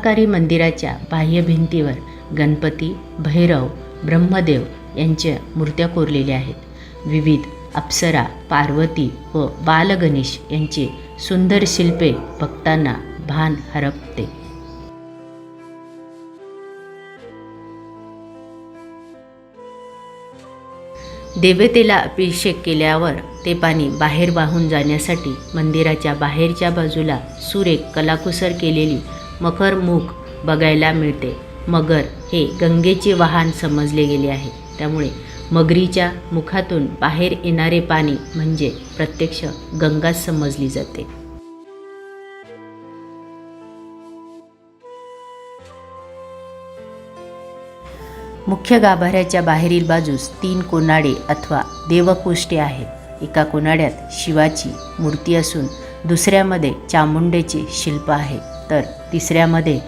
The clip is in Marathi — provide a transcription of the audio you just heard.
कुंभाकारी मंदिराच्या बाह्य भिंतीवर गणपती भैरव ब्रह्मदेव यांच्या मूर्त्या कोरलेल्या आहेत. विविध अप्सरा पार्वती व बालगणेश यांचे सुंदर शिल्पे भक्तांना भान हरपते. देवतेला अभिषेक केल्यावर ते पाणी बाहेर वाहून जाण्यासाठी मंदिराच्या बाहेरच्या बाजूला सुरेख कलाकुसर केलेली मखरमुख बघायला मिळते. मगर हे गंगेचे वाहन समजले गेले आहे. त्यामुळे मगरीच्या मुखातून बाहेर येणारे पाणी म्हणजे प्रत्यक्ष गंगाच समजली जाते. मुख्य गाभाऱ्याच्या बाहेरील बाजूस तीन कोनाडे अथवा देवकोष्ठे आहेत. एका कोनाड्यात शिवाची मूर्ती असून दुसऱ्यामध्ये चामुंडेचे शिल्प आहे. तर तिसऱ्यामध्ये